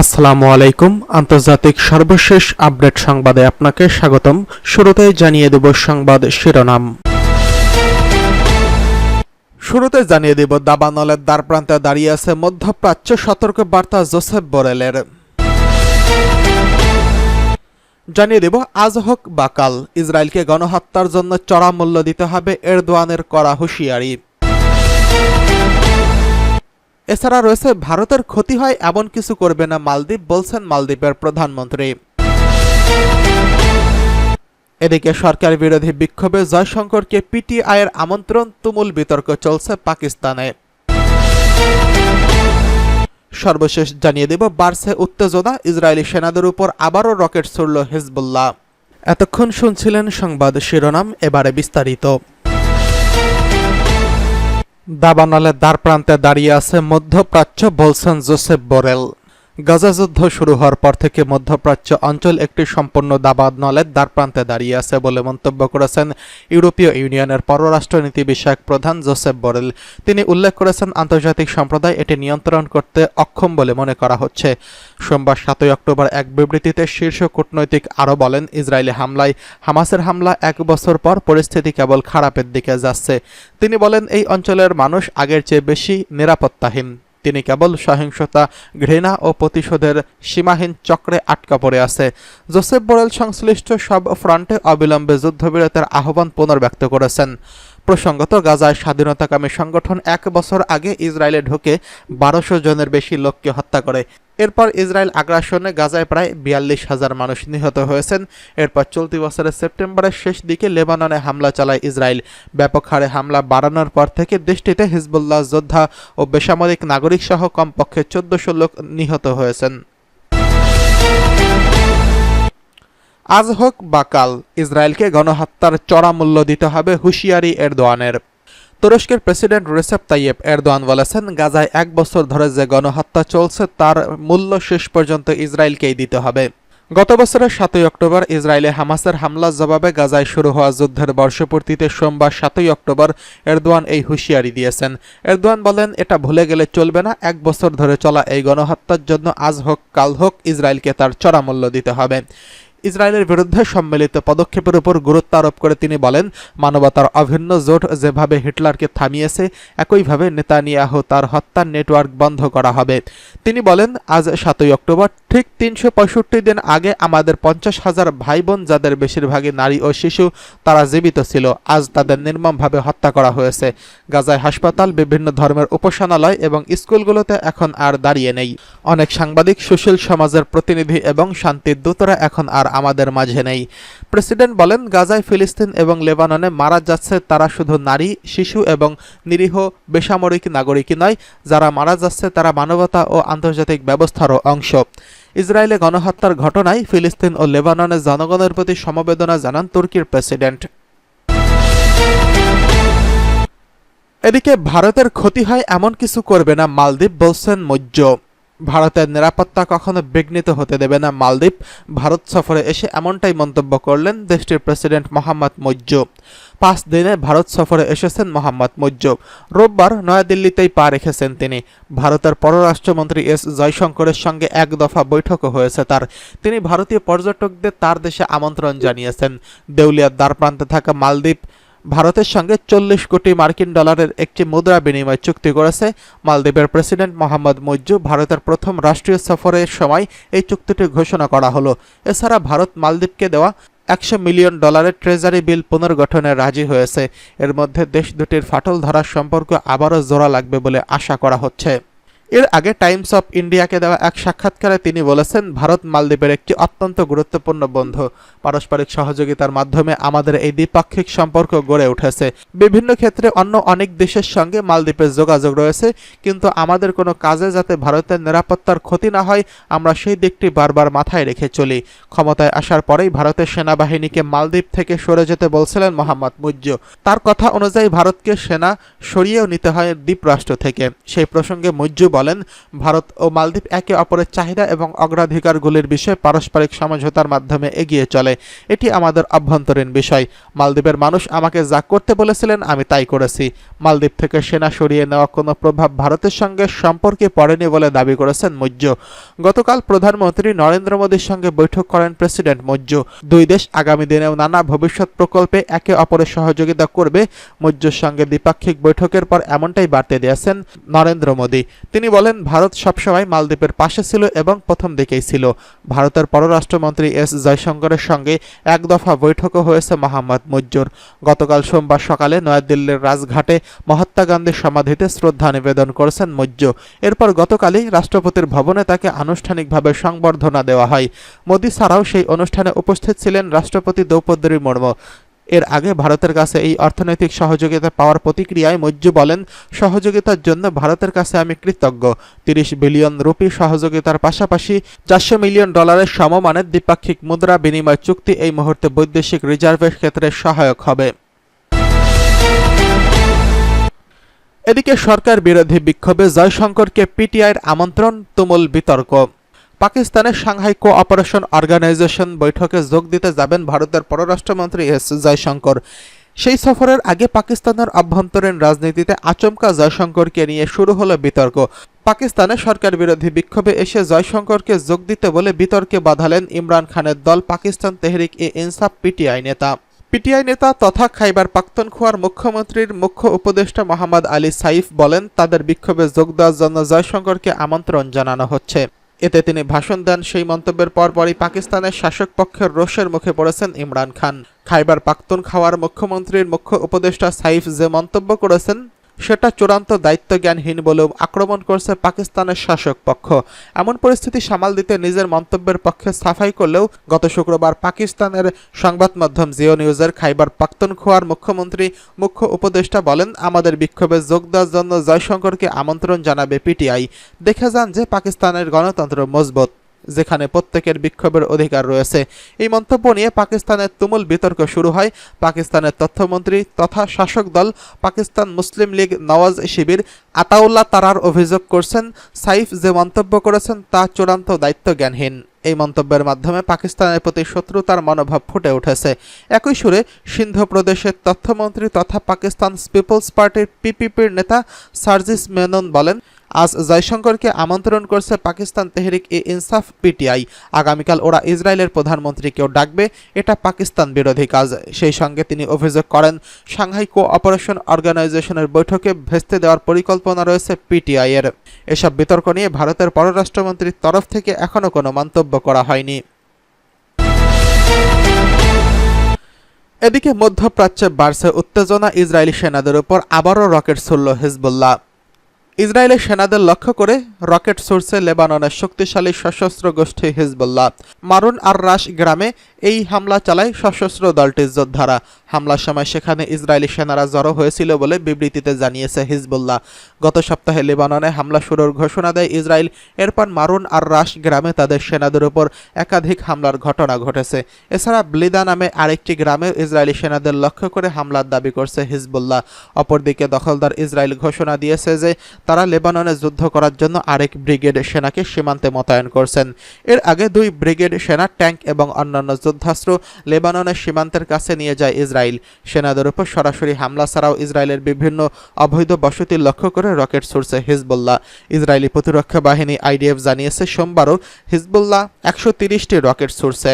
আসসালামু আলাইকুম। আন্তর্জাতিক সর্বশেষ আপডেট সংবাদে আপনাকে স্বাগতম। শুরুতেই জানিয়ে দেব সংবাদ শিরোনাম। শুরুতে জানিয়ে দেব দাবানলের দ্বারপ্রান্তে দাঁড়িয়ে আছে মধ্যপ্রাচ্য সতর্ক বার্তা জোসেফ বোরেলের। জানিয়ে দেব, আজ হোক বা কাল, ইসরায়েলকে গণহত্যার জন্য চড়া মূল্য দিতে হবে এরদোয়ানের করা হুঁশিয়ারি। এছাড়া রয়েছে, ভারতের ক্ষতি হয় এমন কিছু করবে না মালদ্বীপ, বলছেন মালদ্বীপের প্রধানমন্ত্রী। এদিকে সরকার বিরোধী বিক্ষোভে জয়শঙ্করকে পিটিআইয়ের আমন্ত্রণ, তুমুল বিতর্ক চলছে পাকিস্তানে। সর্বশেষ জানিয়ে দেব, বাড়ছে উত্তেজনা, ইসরায়েলি সেনাদের উপর আবারও রকেট ছুড়ল হেজবুল্লাহ। এতক্ষণ শুনছিলেন সংবাদ শিরোনাম, এবারে বিস্তারিত। দাবানলে দ্বার প্রান্তে দাঁড়িয়ে আছে মধ্যপ্রাচ্য বলছেন জোসেফ বোরেল। গাজা যুদ্ধ শুরু হওয়ার পর থেকে মধ্যপ্রাচ্য অঞ্চল একটি সম্পূর্ণ দাবানলের দ্বারপ্রান্তে দাঁড়িয়ে আছে বলে মন্তব্য করেছেন ইউরোপীয় ইউনিয়নের পররাষ্ট্রনীতি বিষয়ক প্রধান জোসেফ বোরেল। তিনি উল্লেখ করেছেন, আন্তর্জাতিক সম্প্রদায় এটি নিয়ন্ত্রণ করতে অক্ষম বলে মনে করা হচ্ছে। সোমবার সাতই অক্টোবর এক বিবৃতিতে শীর্ষ কূটনৈতিক আরও বলেন, ইসরায়েলি হামলায় হামাসের হামলা এক বছর পর পরিস্থিতি কেবল খারাপের দিকে যাচ্ছে। তিনি বলেন, এই অঞ্চলের মানুষ আগের চেয়ে বেশি নিরাপত্তাহীন। তিনি কেবল সহিংসতা, ঘৃণা ও প্রতিশোধের সীমাহীন চক্রে আটকা পড়ে আছে। জোসেফ বোরেল সংশ্লিষ্ট সব ফ্রন্টে অবিলম্বে যুদ্ধবিরতির আহ্বান পুনর্ব্যক্ত করেছেন। প্রসঙ্গত, গাজায় স্বাধীনতাকামী সংগঠন এক বছর আগে ইসরায়েলে ঢুকে বারোশো জনের বেশি লোককে হত্যা করে। এরপর ইসরায়েল আগ্রাসনে গাজায় প্রায় বিয়াল্লিশ হাজার মানুষ নিহত হয়েছেন। এরপর চলতি বছরের সেপ্টেম্বরের শেষ দিকে লেবাননে হামলা চালায় ইসরায়েল। ব্যাপক হারে হামলা বাড়ানোর পর থেকে দেশটিতে হিজবুল্লাহ যোদ্ধা ও বেসামরিক নাগরিক সহ কমপক্ষে চোদ্দশো লোক নিহত হয়েছেন। আজ হোক বা কাল, ইসরায়েলকে গণহত্যার চড়া মূল্য দিতে হবে হুঁশিয়ারি এরদোয়ানের। তুরস্কের প্রেসিডেন্ট রেসেপ তাইয়েব এরদোয়ান বলেছেন, গাজায় এক বছর ধরে যে গণহত্যা চলছে, তার মূল্য শেষ পর্যন্ত ইসরায়েলকেই দিতে হবে। গত বছরের সাতই অক্টোবর ইসরায়েলে হামাসের হামলার জবাবে গাজায় শুরু হওয়া যুদ্ধের বর্ষপূর্তিতে সোমবার সাতই অক্টোবর এরদোয়ান এই হুঁশিয়ারি দিয়েছেন। এরদোয়ান বলেন, এটা ভুলে গেলে চলবে না, এক বছর ধরে চলা এই গণহত্যার জন্য আজ হোক, কাল হোক, ইসরায়েলকে তার চড়া মূল্য দিতে হবে। ইসরায়েলের বিরুদ্ধে সম্মিলিত পদক্ষেপের উপর গুরুত্ব আরোপ করে তিনি বলেন, মানবতার অভিন্ন জোট যেভাবে হিটলারকে থামিয়েছে, একইভাবে নেতানিয়াহু তার হত্যার নেটওয়ার্ক বন্ধ করা হবে। তিনি বলেন, আজ সাতই অক্টোবর ঠিক তিনশো পঁয়ষট্টি দিন আগে আমাদের পঞ্চাশ হাজার ভাই বোন যাদের বেশিরভাগই নারী ও শিশু, তারা জীবিত ছিল। আজ তাদের নির্মমভাবে হত্যা করা হয়েছে। গাজায় হাসপাতাল, বিভিন্ন ধর্মের উপাসনালয় এবং স্কুলগুলোতে এখন আর দাঁড়িয়ে নেই। অনেক সাংবাদিক, সুশীল সমাজের প্রতিনিধি এবং শান্তির দূতরা এখন আর আমাদের মাঝে নেই। প্রেসিডেন্ট বলেন, গাজায় ফিলিস্তিন এবং লেবাননে মারা যাচ্ছে তারা শুধু নারী, শিশু এবং নিরীহ, বেসামরিক নাগরিকই নয়, যারা মারা যাচ্ছে তারা মানবতা ও আন্তর্জাতিক ব্যবস্থারও অংশ। ইসরায়েলে গণহত্যার ঘটনায় ফিলিস্তিন ও লেবাননের জনগণের প্রতি সমবেদনা জানান তুর্কির প্রেসিডেন্ট। এদিকে ভারতের ক্ষতি হয় এমন কিছু করবে না মালদ্বীপ বলছেন মজ্জ ভারতের নিরাপত্তা কখনো বিঘ্নিত হতে দেবে না মালদ্বীপ। ভারত সফরে এসে এমনটাই মন্তব্য করলেন দেশটির প্রেসিডেন্ট মোহাম্মদ মজ্জ পাঁচ দিনে ভারত সফরে এসেছেন মোহাম্মদ মজ্জ রোববার নয়াদিল্লিতেই পা রেখেছেন তিনি। ভারতের পররাষ্ট্রমন্ত্রী এস জয়শঙ্করের সঙ্গে এক দফা বৈঠকও হয়েছে তার। তিনি ভারতীয় পর্যটকদের তার দেশে আমন্ত্রণ জানিয়েছেন। দেউলিয়ার দ্বারপ্রান্তে থাকা মালদ্বীপ ভারতের সঙ্গে চল্লিশ কোটি মার্কিন ডলারের একটি মুদ্রা বিনিময় চুক্তি করেছে মালদ্বীপের প্রেসিডেন্ট মোহাম্মদ মজ্জু। ভারতের প্রথম রাষ্ট্রীয় সফরের সময় এই চুক্তিটি ঘোষণা করা হলো। এছাড়া ভারত মালদ্বীপকে দেওয়া একশো মিলিয়ন ডলারের ট্রেজারি বিল পুনর্গঠনে রাজি হয়েছে। এর মধ্যে দেশ দুটির ফাটল ধরার সম্পর্ক আবারও জোড়া লাগবে বলে আশা করা হচ্ছে। এর আগে টাইমস অফ ইন্ডিয়াকে দেওয়া এক সাক্ষাৎকারে তিনি বলেছেন, ভারত মালদ্বীপের একটি অত্যন্ত গুরুত্বপূর্ণ বন্ধু। পারস্পরিক সহযোগিতার মাধ্যমে আমাদের এই দ্বিপাক্ষিক সম্পর্ক গড়ে উঠেছে। বিভিন্ন ক্ষেত্রে অন্য অনেক দেশের সঙ্গে মালদ্বীপের যোগাযোগ রয়েছে, কিন্তু আমাদের কোনো কাজে যাতে ভারতের নিরাপত্তার ক্ষতি না হয়, আমরা সেই দিকটি বারবার মাথায় রেখে চলি। ক্ষমতায় আসার পরেই ভারতের সেনাবাহিনীকে মালদ্বীপ থেকে সরে যেতে বলছিলেন মোহাম্মদ মুজ্জ। তার কথা অনুযায়ী ভারতকে সেনা সরিয়েও নিতে হয় দ্বীপরাষ্ট্র থেকে। সেই প্রসঙ্গে মুজ্জু বলেন বলেন, ভারত ও মালদ্বীপ একে অপরের চাহিদা এবং অগ্রাধিকারগুলির বিষয়ে পারস্পরিক সমঝোতার মাধ্যমে এগিয়ে চলে। এটি আমাদের অভ্যন্তরীণ বিষয়। মালদ্বীপের মানুষ আমাকে যা করতে বলেছিলেন, আমি তাই করেছি। মালদ্বীপ থেকে সেনা সরিয়ে নেওয়া কোনো প্রভাব ভারতের সঙ্গে সম্পর্কে পড়েনি বলে দাবি করেছেন মৈর্য। গতকাল প্রধানমন্ত্রী নরেন্দ্র মোদীর সঙ্গে বৈঠক করেন প্রেসিডেন্ট মৈর্য। দুই দেশ আগামী দিনেও নানা ভবিষ্যৎ প্রকল্পে একে অপরের সহযোগিতা করবে। মৈর্যর সঙ্গে দ্বিপাক্ষিক বৈঠকের পর এমনটাই বার্তা দিয়েছেন নরেন্দ্র মোদী। তিনি বলেন, ভারত সবসময় মালদ্বীপের পাশে ছিল এবং প্রথম দিকেই ছিল। ভারতের পররাষ্ট্রমন্ত্রী এস জয়শঙ্করের সঙ্গে এক দফা বৈঠকও হয়েছে মোহাম্মদ মৈর্যর গতকাল সোমবার সকালে নয়াদিল্লির রাজঘাটে মহাত্মা গান্ধীর সমাধিতে শ্রদ্ধা নিবেদন করেছেন মৈর্য এরপর গতকালই রাষ্ট্রপতির ভবনে তাকে আনুষ্ঠানিকভাবে সংবর্ধনা দেওয়া হয়। মোদী ছাড়াও সেই অনুষ্ঠানে উপস্থিত ছিলেন রাষ্ট্রপতি দ্রৌপদী মুর্মু। এর আগে ভারতের কাছে এই অর্থনৈতিক সহযোগিতা পাওয়ার প্রতিক্রিয়ায় মৈর্য বলেন, সহযোগিতার জন্য ভারতের কাছে আমি কৃতজ্ঞ। তিরিশ বিলিয়ন রুপি সহযোগিতার পাশাপাশি চারশো মিলিয়ন ডলারের সমমানের দ্বিপাক্ষিক মুদ্রা বিনিময় চুক্তি এই মুহূর্তে বৈদেশিক রিজার্ভের ক্ষেত্রে সহায়ক হবে। এদিকে সরকার বিরোধী বিক্ষোভে জয়শঙ্করকে পিটিআইয়ের আমন্ত্রণ, তুমুল বিতর্ক। পাকিস্তানের সাংহাই কোঅপারেশন অর্গানাইজেশন বৈঠকে যোগ দিতে যাবেন ভারতের পররাষ্ট্রমন্ত্রী এস জয়শঙ্কর। সেই সফরের আগে পাকিস্তানের অভ্যন্তরীণ রাজনীতিতে আচমকা জয়শঙ্করকে নিয়ে শুরু হলো বিতর্ক। পাকিস্তানে সরকার বিরোধী বিক্ষোভে এসে জয়শঙ্করকে যোগ দিতে বলে বিতর্কে বাধালেন ইমরান খানের দল পাকিস্তান তেহরিক এ ইনসাফ পিটিআই নেতা। পিটিআই নেতা তথা খাইবার পাখতুনখোয়ার মুখ্যমন্ত্রীর মুখ্য উপদেষ্টা মোহাম্মদ আলী সাইফ বলেন, তাদের বিক্ষোভে যোগ দেওয়ার জন্য জয়শঙ্করকে আমন্ত্রণ জানানো হচ্ছে। এতে তিনি ভাষণ দেন সেই মন্তব্যের পরপরই পাকিস্তানের শাসক পক্ষের রোষের মুখে পড়েছেন ইমরান খান। খাইবার পাখতুনখাওয়ার মুখ্যমন্ত্রীর মুখ্য উপদেষ্টা সাইফ যে মন্তব্য করেছেন সেটা চূড়ান্ত দায়িত্বজ্ঞানহীন বলেও আক্রমণ করছে পাকিস্তানের শাসক পক্ষ। এমন পরিস্থিতি সামাল দিতে নিজের মন্তব্যের পক্ষে সাফাই করলেও গত শুক্রবার পাকিস্তানের সংবাদ মাধ্যম জিও নিউজের খাইবার পাখতুনখোয়ার মুখ্যমন্ত্রী, মুখ্য উপদেষ্টা বলেন, আমাদের বিক্ষোভে যোগ দেওয়ার জন্য জয়শঙ্করকে আমন্ত্রণ জানাবে পিটিআই। দেখে যান যে পাকিস্তানের গণতন্ত্র মজবুত। যেখানে প্রত্যেকের বিক্ষোভের অধিকার রয়েছে। এই মন্তব্য নিয়ে পাকিস্তানের তুমুল বিতর্ক শুরু হয়। পাকিস্তানের তথ্যমন্ত্রী তথা শাসক দল পাকিস্তান মুসলিম লীগ নওয়াজ শিবির আতাউল্লাহ তারার অভিযোগ করছেন, সাইফ যে মন্তব্য করেছেন তা চূড়ান্ত দায়িত্ব জ্ঞানহীন এই মন্তব্যের মাধ্যমে পাকিস্তানের প্রতি শত্রুতার মনোভাব ফুটে উঠেছে। একই সুরে সিন্ধু প্রদেশের তথ্যমন্ত্রী তথা পাকিস্তান পিপলস পার্টির পিপিপির নেতা সার্জিস মেনন বলেন আজ জয়শঙ্করকে আমন্ত্রণ করছে পাকিস্তান তেহরিক এ ইনসাফ পিটিআই। আগামীকাল ওরা ইসরায়েলের প্রধানমন্ত্রীকেও ডাকবে, এটা পাকিস্তান বিরোধী কাজ। সেই সঙ্গে তিনি অভিযোগ করেন, সাংহাই কো অপারেশন অর্গানাইজেশনের বৈঠকে ভেস্তে দেওয়ার পরিকল্পনা রয়েছে পিটিআই এর। এসব বিতর্ক নিয়ে ভারতের পররাষ্ট্রমন্ত্রীর তরফ থেকে এখনও কোনো মন্তব্য করা হয়নি। এদিকে মধ্যপ্রাচ্যে বাড়ছে উত্তেজনা, ইসরায়েলি সেনাদের উপর আবারও রকেট ছুড়ল হিজবুল্লাহ। ইসরায়েলের সেনাদের লক্ষ্য করে রকেট সোর্সে লেবাননের শক্তিশালী সশস্ত্র গোষ্ঠী হিজবুল্লাহ। মারুন আর রাশ গ্রামে এই হামলা চালায় সশস্ত্র দলটির যোদ্ধারা। হামলার সময় সেখানে ইসরায়েলি সেনারা জড়ো হয়েছিল বলে বিবৃতিতে জানিয়েছে হিজবুল্লাহ। গত সপ্তাহে লেবাননে হামলা শুরুর ঘোষণা দেয় ইসরায়েল। এরপর মারুন আর রাশ গ্রামে তাদের সেনাদের উপর একাধিক হামলার ঘটনা ঘটেছে। এছাড়া ব্লিদা নামে আরেকটি গ্রামে ইসরায়েলি সেনাদের লক্ষ্য করে হামলার দাবি করছে হিজবুল্লাহ। অপরদিকে দখলদার ইসরায়েল ঘোষণা দিয়েছে যে তারা লেবাননে যুদ্ধ করার জন্য আরেক ব্রিগেড সেনাকে সীমান্তে মোতায়েন করছেন। এর আগে দুই ব্রিগেড সেনা ট্যাঙ্ক এবং অন্যান্য যুদ্ধাস্ত্র লেবাননের সীমান্তের কাছে নিয়ে যায় ইসরায়েল সেনাদের উপর সরাসরি হামলা ছাড়াও ইসরায়েলের বিভিন্ন অবৈধ বসতি লক্ষ্য করে রকেট ছুড়ছে হিজবুল্লাহ। ইসরায়েলি প্রতিরক্ষা বাহিনী আইডিএফ জানিয়েছে, সোমবারও হিজবুল্লাহ একশো তিরিশটি রকেট ছুড়ছে